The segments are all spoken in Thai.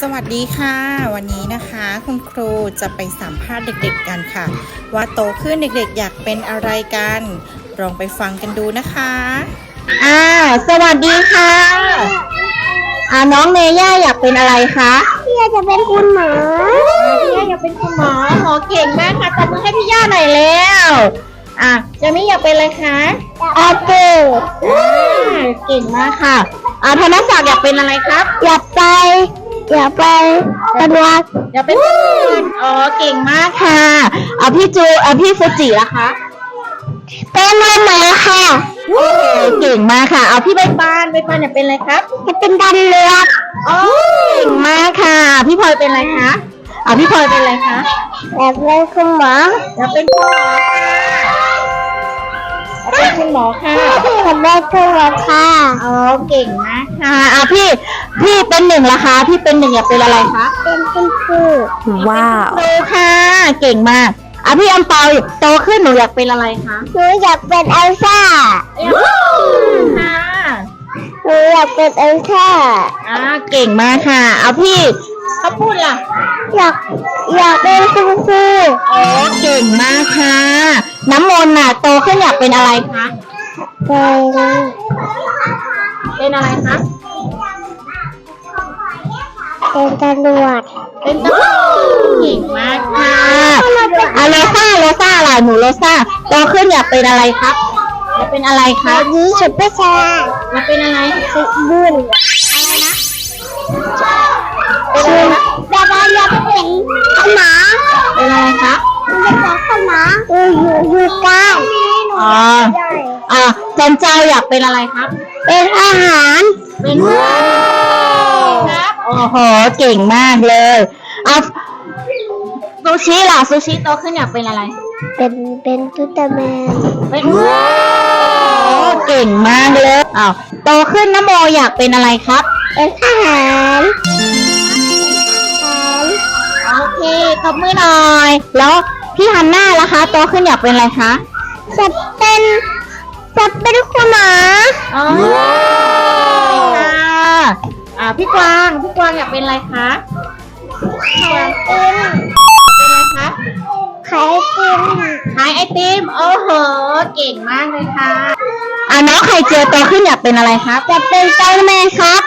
สวัสดีค่ะ วันนี้นะคะคุณครูจะไปสัมภาษณ์เด็กๆกันค่ะ ว่าโตขึ้นเด็กๆอยากเป็นอะไรกันลองไปฟังกันดูนะคะอ่าสวัสดีค่ะอ่าน้องเนย่าอยากเป็นอะไรคะพี่อยากจะเป็นคุณหมอพี่ย่าอยากเป็นคุณหมอหมอเก่งมากค่ะตบมือให้พี่ย่าหน่อยแล้วอะเจมี่อยากเป็นอะไรคะแอปเปิลอ่าเก่งมากค่ะอ่าธนศักดิ์อยากเป็นอะไรครับ อยากไป อยากไปตำรวจอยากเป็นตำรวจอ๋อเก่งมากค่ะเอาพี่จูเอาพี่ฟูจิล่ะคะเป็นหมอค่ะโอ้โหเก่งมากค่ะ เอาพี่ใบปานใบปานอยากเป็นอะไรครับจะเป็นดันเลือดโอ้เก่งมากค่ะ พี่พลอยเป็นอะไรคะเอาพี่พลอยเป็นอะไรคะอยากเป็นคุณหมออยากเป็นคุณหมอค่ะอยากเป็นคุณหมอค่ะอยากเป็นคุณหมอค่ะอ๋อเก่งมากค่ะอะพี่ พี่เป็นหนึ่งละคะพี่เป็นหนึ่งอยากเป็นอะไรคะเป็นคุณครูว้าวโตค่ะเก่งมากอะพี่อัมเปาโตขึ้นหนูอยากเป็นอะไรคะหนูอยากเป็นเอลซ่าค่ะหนูอยากเป็นเอลซ่าอ่าเก่งมากค่ะเอาพี่เขาพูดล่ะ อยากอยากเป็นคุณครูโอ้เก่งมากค่ะ น้ำมนต์น่ะ โตขึ้นอยากเป็นอะไรคะเป็นเป็นอะไรคะ เป็นตำรวจเป็นตำรวจเก่งมากค่ะอะโลซ่าโลซ่าล่ะหนูโลซ่าโตขึ้นอยากเป็นอะไรครับอยากเป็นอะไรคะนี้ชุดประชาอยากเป็นอะไรชุดบุญอะไรนะชุดแบบว่าอยากเป็นคุณหมอเป็นอะไรคะอยากเป็นคุณหมออยู่อยู่อยู่กันอ๋ออะจันเจ้าอยากเป็นอะไรครับ เป็นอาหาร เป็นครับโอ้ โห เก่งมากเลยอะซูชิล่ะซูชิโตขึ้นอยากเป็นอะไร เป็นเป็นตุ๊ตแมนเป็นโอ้เก่งมากเลยอ้าวโตขึ้นนะโมอยากเป็นอะไรครับ เป็นอาหารโอเคตบมือหน่อย แล้วพี่ฮันน่าล่ะคะโตขึ้นอยากเป็นอะไรคะจะเป็นจะเป็นคุณหมออ๋อค่ะอ่า พี่กวางพี่กวางอยากเป็นอะไรคะอยากเป็นเป็นอะไรคะขายติมขายไอติมโอ้โหเก่งมากเลยค่ะอ่าน้องไข่เจียวโตขึ้นอยากเป็นอะไรครับจะเป็นไตรแมนครับ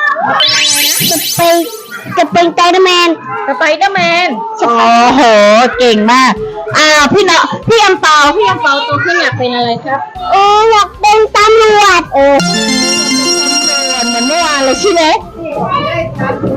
จะเป็นจะเป็นไตรแมนสไปเดอร์แมนโอ้โหเก่งมากอ่าพี่เนาะพี่อัมเปาพี่อัมเปาโตขึ้นอยากเป็นอะไรครับเอออยากเป็นตำรวจ เ